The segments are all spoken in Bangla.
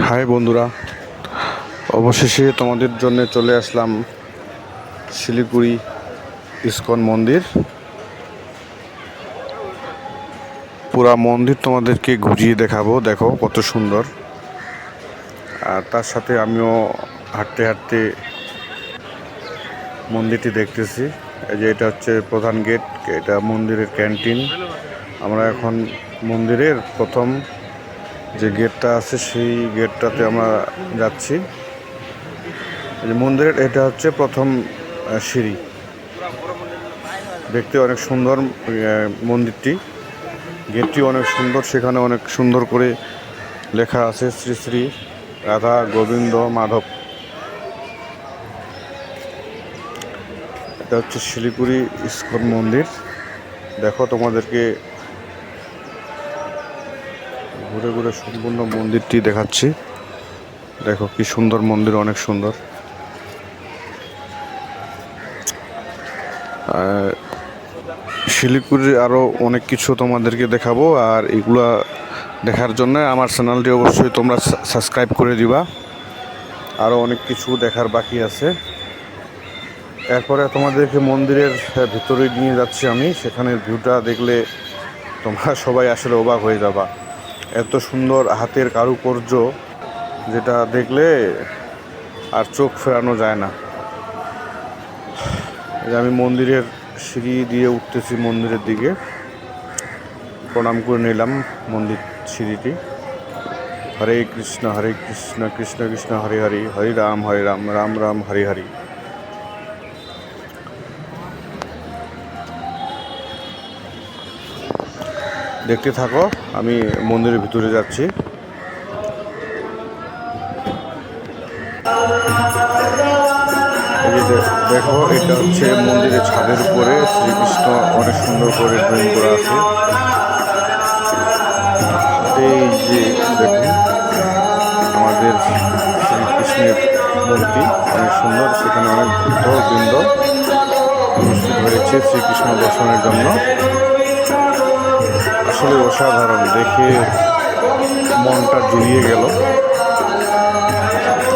হাই বন্ধুরা, অবশেষে তোমাদের জন্য চলে আসলাম শিলিগুড়ি ইস্কন মন্দির। পুরা মন্দির তোমাদেরকে ঘুরিয়ে দেখাবো, দেখো কত সুন্দর। আর তার সাথে আমিও হাঁটতে হাঁটতে মন্দিরটি দেখতেছি। এই যে এটা হচ্ছে প্রধান গেট, এটা মন্দিরের ক্যান্টিন। আমরা এখন মন্দিরের প্রথম যে গেটটা আছে, সেই গেটটাতে আমরা যাচ্ছি। যে মন্দিরের, এটা হচ্ছে প্রথম সিঁড়ি। দেখতে অনেক সুন্দর মন্দিরটি। গেটটি অনেক সুন্দর, সেখানে অনেক সুন্দর করে লেখা আছে, শ্রী শ্রী রাধা গোবিন্দ মাধব। এটা হচ্ছে শিলিগুড়ি ইস্কন মন্দির। দেখো তোমাদেরকে ঘুরে ঘুরে সম্পূর্ণ মন্দিরটি দেখাচ্ছি। দেখো কি সুন্দর মন্দির, অনেক সুন্দর। আর শিলিগুড়ির আরও অনেক কিছু তোমাদেরকে দেখাবো, আর এগুলা দেখার জন্য আমার চ্যানেলটি অবশ্যই তোমরা সাবস্ক্রাইব করে দিবা। আরও অনেক কিছু দেখার বাকি আছে। এরপরে তোমাদেরকে মন্দিরের ভিতরে নিয়ে যাচ্ছি আমি। সেখানের ভিউটা দেখলে তোমরা সবাই আসলে অবাক হয়ে যাবা। এত সুন্দর হাতের কারুকার্য যেটা দেখলে আর চোখ ফেরানো যায় না। আমি মন্দিরের সিঁড়ি দিয়ে উঠতেছি মন্দিরের দিকে। প্রণাম করে নিলাম মন্দির সিঁড়িটি। হরে কৃষ্ণ হরে কৃষ্ণ কৃষ্ণ কৃষ্ণ, হরে হরি, হরে রাম হরে রাম রাম রাম, হরে হরে। দেখতে থাকো, আমি মন্দিরের ভিতরে যাচ্ছি। দেখো, এটা হচ্ছে মন্দিরের ছাদের উপরে, শ্রীকৃষ্ণ অনেক সুন্দর করে ড্রয়িং করা আছে। এই যে দেখুন, আমাদের শ্রীকৃষ্ণের মূর্তি অনেক সুন্দর, সেখানে অনেক বৃন্দ উপস্থিত হয়েছে শ্রীকৃষ্ণ দর্শনের জন্য। অসাধারণ দেখে মনটা জুড়িয়ে গেল।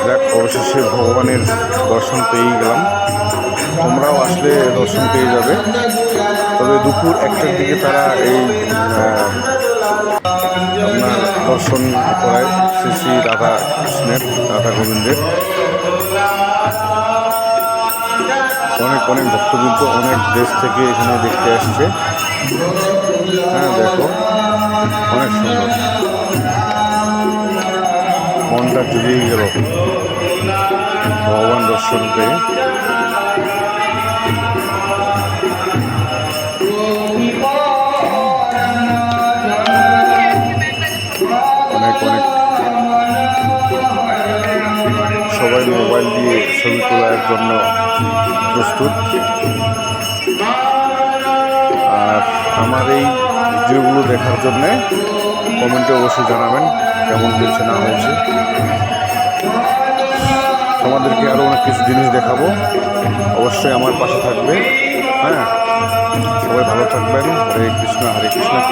যাক, অবশেষে ভগবানের দর্শন পেয়েই গেলাম। তোমরাও আসলে দর্শন পেয়ে যাবে। তবে দুপুর একটার দিকে তারা এই আপনার দর্শন করায় শ্রী শ্রী রাধা কৃষ্ণের, রাধা গোবিন্দের। অনেক অনেক ভক্তবৃন্দ অনেক দেশ থেকে এখানে দেখতে আসছে। হ্যাঁ দেখো। অনেক সুন্দর। মনটা জুড়িয়ে গেল। ভগবান দর্শন পেয়ে অনেক অনেক। সবাই মোবাইল দিয়ে ছবি তোলার জন্য প্রস্তুত। আর আমার এই ভিডিওগুলো দেখার জন্যে কমেন্টে অবশ্যই জানাবেন কেমন হয়েছে, না হয়েছে। তোমাদেরকে আরও অনেক কিছু জিনিস দেখাবো। অবশ্যই আমার পাশে থাকবে। হ্যাঁ? সবাই ভালো থাকবেন। হরে কৃষ্ণ হরে কৃষ্ণ।